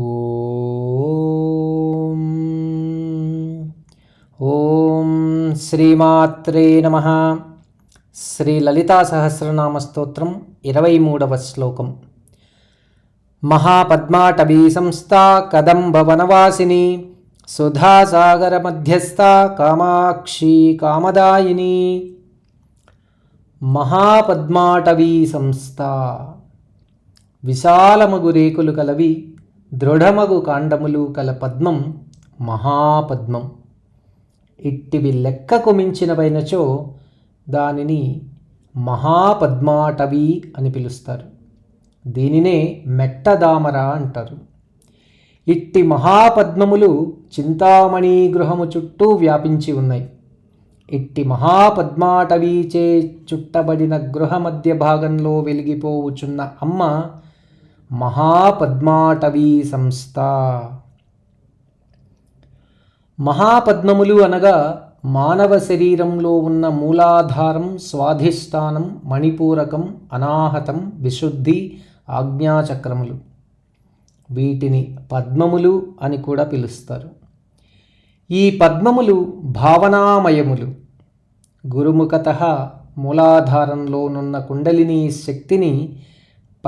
ఓం. ఓం శ్రీమాత్రే నమ. శ్రీ లలితా సహస్రనామ స్తోత్రం ఇరవై మూడవ శ్లోకం. మహాపద్మాటవీ సంస్థా కదంబవనవాసిని సుధాసాగర మధ్యస్థ కామాక్షి కామదాయిని. మహాపద్మాటవీ సంస్థ. విశాలమగు రేకులు కలవి దృఢమగు కాండములు కల పద్మం మహాపద్మం. ఇట్టివి లెక్కకు మించినవైనచో దానిని మహాపద్మాటవి అని పిలుస్తారు. దీనినే మెట్టదామర అంటారు. ఇట్టి మహాపద్మములు చింతామణి గృహము చుట్టూ వ్యాపించి ఉన్నాయి. ఇట్టి మహాపద్మాటవీచే చుట్టబడిన గృహ మధ్య భాగంలో వెలిగిపోవుచున్న అమ్మ మహాపద్మాటవీ సంస్థ. మహాపద్మములు అనగా మానవ శరీరంలో ఉన్న మూలాధారం స్వాధిష్టానం మణిపూరకం అనాహతం విశుద్ధి ఆజ్ఞాచక్రములు. వీటిని పద్మములు అని కూడా పిలుస్తారు. ఈ పద్మములు భావనామయములు. గురుముఖత మూలాధారంలోనున్న కుండలిని శక్తిని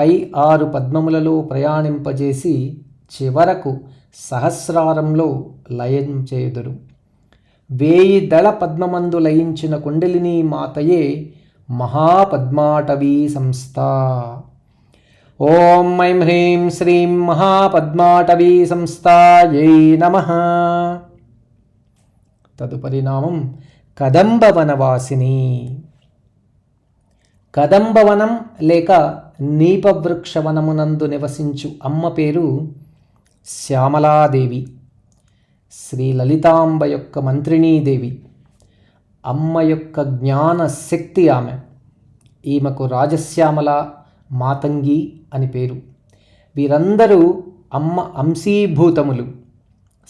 పై ఆరు పద్మములలో ప్రయాణింపజేసి చివరకు సహస్రారంలో లయం చేయుదురు. వేయి దళ పద్మమందు లయించిన కుండలిని మాతయే మహాపద్మాటవీ సంస్థ. ఓం ఐం హ్రీం శ్రీం మహాపద్మాటవీ సంస్థాయై నమ. తదుపరి నామం కదంబవనవాసిని. కదంబవనం లేక నీపవృక్షవనమునందు నివసించు అమ్మ పేరు శ్యామలాదేవి. శ్రీ లలితాంబ యొక్క మంత్రిణీదేవి. అమ్మ యొక్క జ్ఞాన శక్తి ఆమె. ఈమెకు రాజశ్యామల మాతంగి అని పేరు. వీరందరూ అమ్మ అంశీభూతములు.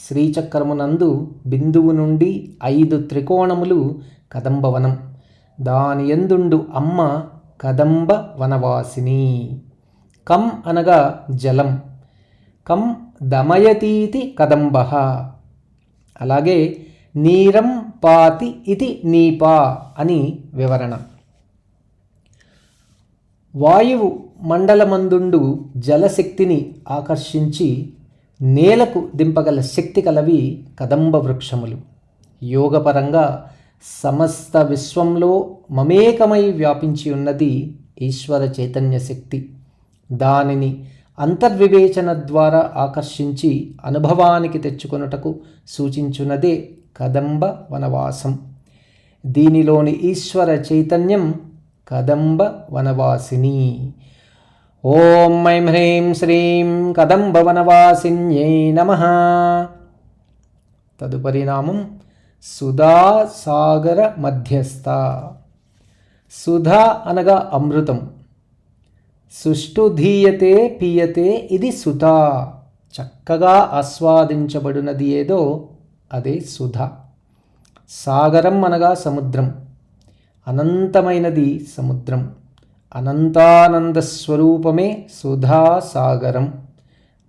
శ్రీచక్రమునందు బిందువు నుండి ఐదు త్రికోణములు కదంబవనం. దాని ఎందుండు అమ్మ కదంబ వనవాసిని. కం అనగా జలం. కం దమయతీతి కదంబ. అలాగే నీరం పాతి ఇది నీపా అని వివరణ. వాయువు మండలమందుండు జలశక్తిని ఆకర్షించి నేలకు దింపగల శక్తి కలవి కదంబ వృక్షములు యోగపరంగా సమస్త విశ్వంలో మమేకమై వ్యాపించి ఉన్నది ఈశ్వర చైతన్య శక్తి. దానిని అంతర్వివేచన ద్వారా ఆకర్షించి అనుభవానికి తెచ్చుకొనుటకు సూచించున్నదే కదంబ వనవాసం. దీనిలోని ఈశ్వర చైతన్యం కదంబ వనవాసిని. ఓం ఐం హ్రీం శ్రీం కదంబ వనవాసిన్యై నమ. తదుపరి నామం సుధాసాగర మధ్యస్థ. సుధా అనగా అమృతం. సుష్టుధీయతే పీయతే ఇది సుధా. చక్కగా ఆస్వాదించబడినది ఏదో అదే సుధ. సాగరం అనగా సముద్రం. అనంతమైనది సముద్రం. అనంతానంద స్వరూపమే సుధా సాగరం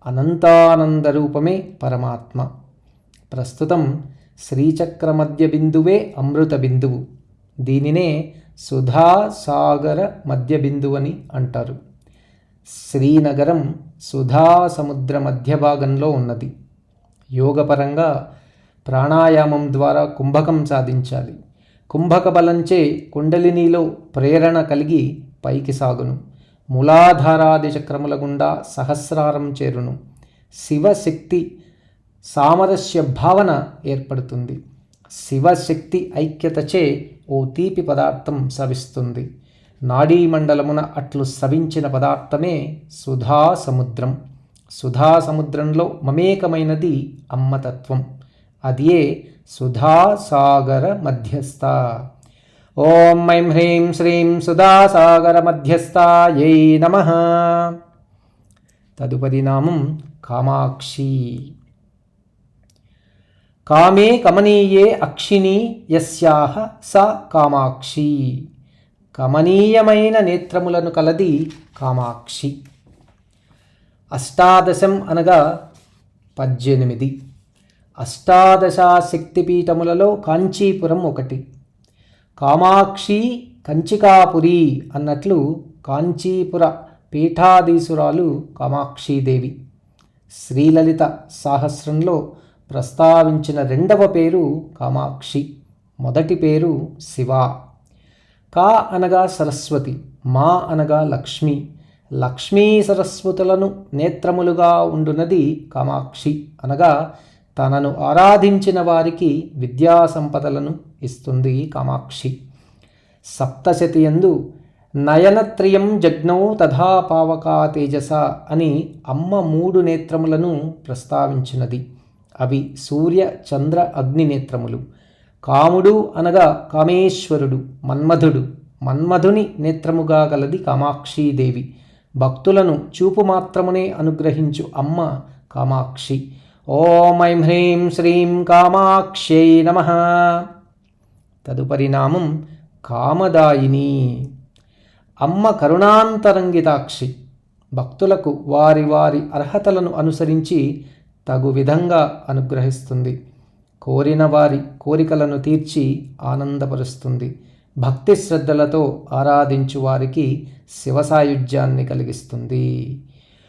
అనంతానంద రూపమే పరమాత్మ. ప్రస్తుతం శ్రీచక్ర మధ్య బిందువే అమృత బిందువు. దీనినే సుధాసాగర మధ్య బిందువు అని అంటారు. శ్రీనగరం సుధా సముద్ర మధ్య భాగంలో ఉన్నది. యోగపరంగా ప్రాణాయామం ద్వారా కుంభకం సాధించాలి. కుంభక బలంచే కుండలినిలో ప్రేరణ కలిగి పైకి సాగును. మూలాధారాది చక్రముల గుండా సహస్రారం చేరును. శివశక్తి సామరస్య భావన ఏర్పడుతుంది. శివశక్తి ఐక్యతచే ఓ తీపి పదార్థం సవిస్తుంది. నాడీ మండలమున అట్లు సవించిన పదార్థమే సుధా సముద్రం సుధా సముద్రంలో మమేకమైనది అమ్మతత్వం. అదియే సుధాసాగర మధ్యస్థ. ఓం ఐం హ్రీం శ్రీం సుధాసాగర మధ్యస్థాయై నమ. తదుపరి నామం కామాక్షి. కామే కమనీయే అక్షిణి యస్యాహ స కామాక్షి. కమనీయమైన నేత్రములను కలది కామాక్షి. అష్టాదశం అనగా పద్దెనిమిది అష్టాదశ శక్తిపీఠములలో కాంచీపురం ఒకటి. కామాక్షి కంచికాపురి అన్నట్లు కాంచీపుర పీఠాధీసురాలు కామాక్షీదేవి. శ్రీలలిత సాహస్రంలో ప్రస్తావించిన రెండవ పేరు కామాక్షి మొదటి పేరు శివ. కా అనగా సరస్వతి మా అనగా లక్ష్మి. లక్ష్మీ సరస్వతులను నేత్రములుగా ఉండునది కామాక్షి అనగా తనను ఆరాధించిన వారికి విద్యా సంపదలను ఇస్తుంది కామాక్షి. సప్తశతి ఎందు నయనత్రియం జగ్నౌ తథా పావకా తేజస అని అమ్మ మూడు నేత్రములను ప్రస్తావించినది. అవి సూర్య చంద్ర అగ్ని నేత్రములు. కాముడు అనగా కామేశ్వరుడు మన్మధుడు. మన్మధుని నేత్రముగా గలది కామాక్షీదేవి భక్తులను చూపు మాత్రమునే అనుగ్రహించు అమ్మ కామాక్షి. ఓం ఐం హ్రీం శ్రీం కామాక్షై నమ. తదుపరి నామం కామదాయిని. అమ్మ కరుణాంతరంగితాక్షి. భక్తులకు వారి వారి అర్హతలను అనుసరించి తగు విధంగా అనుగ్రహిస్తుంది. కోరిన వారి కోరికలను తీర్చి ఆనందపరుస్తుంది. భక్తి శ్రద్ధలతో ఆరాధించు వారికి శివసాయుధ్యాన్ని కలిగిస్తుంది.